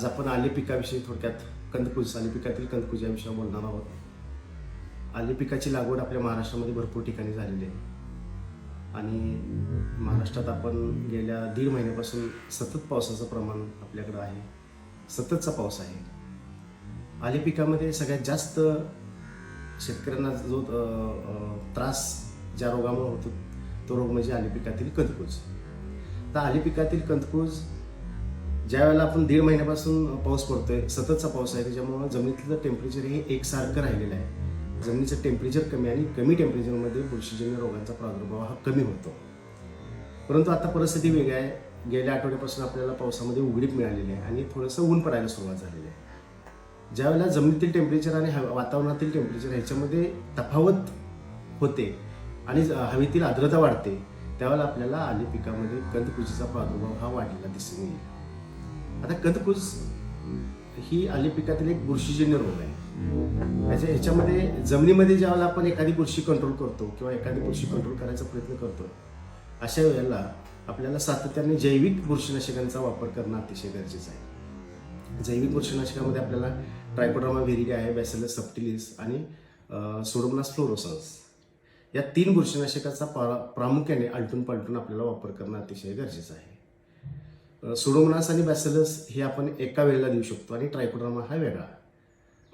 आज आपण आले पिकाविषयी थोडक्यात कंदकुज आले पिकातील कंदकुज या विषयावर बोलणार आहोत. आले पिकाची लागवड आपल्या महाराष्ट्रामध्ये भरपूर ठिकाणी झालेली आहे. आणि महाराष्ट्रात आपण गेल्या दीड महिन्यापासून सतत पावसाचं प्रमाण आपल्याकडं आहे. सततचा पाऊस आहे. आले पिकामध्ये सगळ्यात जास्त शेतकऱ्यांना जो त्रास ज्या रोगामुळे होतो तो रोग म्हणजे आले पिकातील कंदकुज तर आले पिकातील कंदकुज ज्या वेळेला आपण दीड महिन्यापासून पाऊस पडतोय सततचा पाऊस आहे त्याच्यामुळं जमिनीतलं टेम्परेचर हे एकसारखं राहिलेलं आहे. जमिनीचं टेम्परेचर कमी आणि कमी टेम्परेचरमध्ये बुरशीजन्य रोगांचा प्रादुर्भाव हा कमी होतो. परंतु आता परिस्थिती वेगळी आहे. गेल्या आठवड्यापासून आपल्याला पावसामध्ये उघडीप मिळालेली आहे आणि थोडंसं ऊन पडायला सुरुवात झालेली आहे. ज्यावेळेला जमिनीतील टेम्परेचर आणि हवा- वातावरणातील टेम्परेचर ह्याच्यामध्ये तफावत होते आणि ज- हवेतील आर्द्रता वाढते त्यावेळेला आपल्याला आली पिकामध्ये कंदकुजीचा प्रादुर्भाव हा वाढलेला दिसून येईल. आता कंदकुज ही आलीपिकातील एक बुरशीजन्य रोग आहे. त्याच्या ह्याच्यामध्ये जमिनीमध्ये ज्यावेळेला आपण एखादी बुरशी कंट्रोल करतो किंवा एखादी बुरशी कंट्रोल करायचा प्रयत्न करतो अशा वेळेला आपल्याला सातत्याने जैविक बुरशीनाशकांचा वापर करणं अतिशय गरजेचं आहे. जैविक बुरशीनाशकामध्ये आपल्याला ट्रायकोड्रामा व्हेरिडी आहे बॅसेलस सप्टिलिस आणि सोडोमनास फ्लोरोसन्स या तीन बुरशीनाशकाचा प्रा प्रामुख्याने आलटून पालटून आपल्याला वापर करणं अतिशय गरजेचं आहे. सुडोमनास आणि बॅसेलस हे आपण एका वेळेला देऊ शकतो आणि ट्रायकोड्रामा हा वेगळा.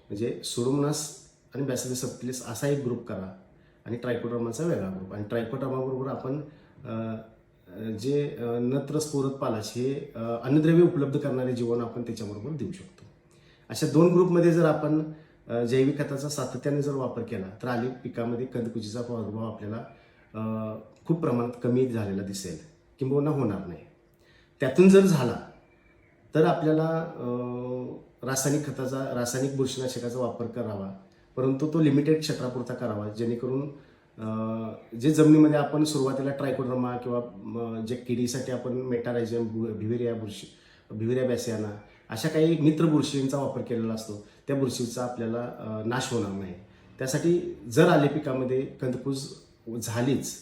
म्हणजे सुडोमनास आणि बॅसेलस सप्टिलिस असा एक ग्रुप करा आणि ट्रायकोड्रामाचा वेगळा ग्रुप. आणि ट्रायकोड्रामाबरोबर आपण जे नत्र स्फोरत पालाश हे अन्नद्रव्य उपलब्ध करणारे जीवन आपण त्याच्याबरोबर देऊ शकतो. अशा दोन ग्रुपमध्ये जर आपण जैविक खताचा सातत्याने जर वापर केला तर आली पिकामध्ये कंदकुचीचा प्रादुर्भाव आपल्याला खूप प्रमाणात कमी झालेला दिसेल. किंबहुना होणार नाही. त्यातून जर झाला तर आपल्याला रासायनिक खताचा रासायनिक बुरशीनाशकाचा वापर करावा. परंतु तो लिमिटेड क्षेत्रापुरता करावा जेणेकरून जे जमिनीमध्ये आपण सुरुवातीला ट्रायकोड्रमा किंवा जे किडीसाठी आपण मेटारायझम भिवेरिया बुरशी भिवेरिया बॅसियाना अशा काही मित्र बुरशींचा वापर केलेला असतो त्या बुरशीचा आपल्याला नाश होणार नाही. त्यासाठी जर आले पिकामध्ये कंदकूज झालीच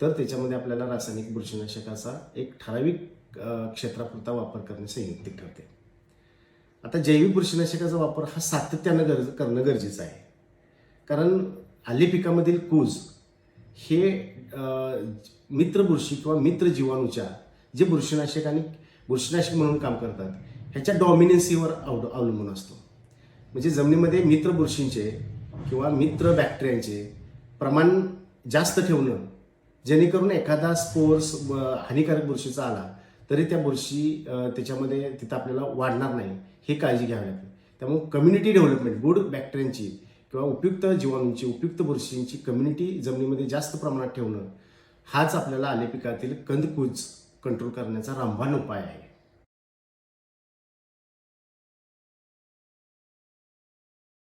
तर त्याच्यामध्ये आपल्याला रासायनिक बुरशीनाशकाचा एक ठराविक क्षेत्रापुरता वापर करणे संयुक्तिक ठरते. आता जैविक बुरशीनाशकाचा वापर हा सातत्यानं गरज करणं गरजेचं आहे. कारण आले पिकामधील कूज हे मित्र बुरशी किंवा मित्र जीवाणूच्या जे बुरशीनाशक आणि बुरशीनाशक म्हणून काम करतात ह्याच्या डॉमिनन्सीवर अवड अवलंबून असतो. म्हणजे जमिनीमध्ये मित्र बुरशींचे किंवा मित्र बॅक्टेरियांचे प्रमाण जास्त ठेवणं जेणेकरून एखादा स्पोर्स हानिकारक बुरशीचा आला तरी त्या बुरशी त्याच्यामध्ये तिथं आपल्याला वाढणार नाही हे काळजी घ्यावी लागते. त्यामुळे कम्युनिटी डेव्हलपमेंट गुड बॅक्टेरियांची किंवा उपयुक्त जीवाणूंची उपयुक्त बुरशींची कम्युनिटी जमिनीमध्ये जास्त प्रमाणात ठेवणं हाच आपल्याला आले पिकातील कंदकूज कंट्रोल करण्याचा रामबाण उपाय आहे.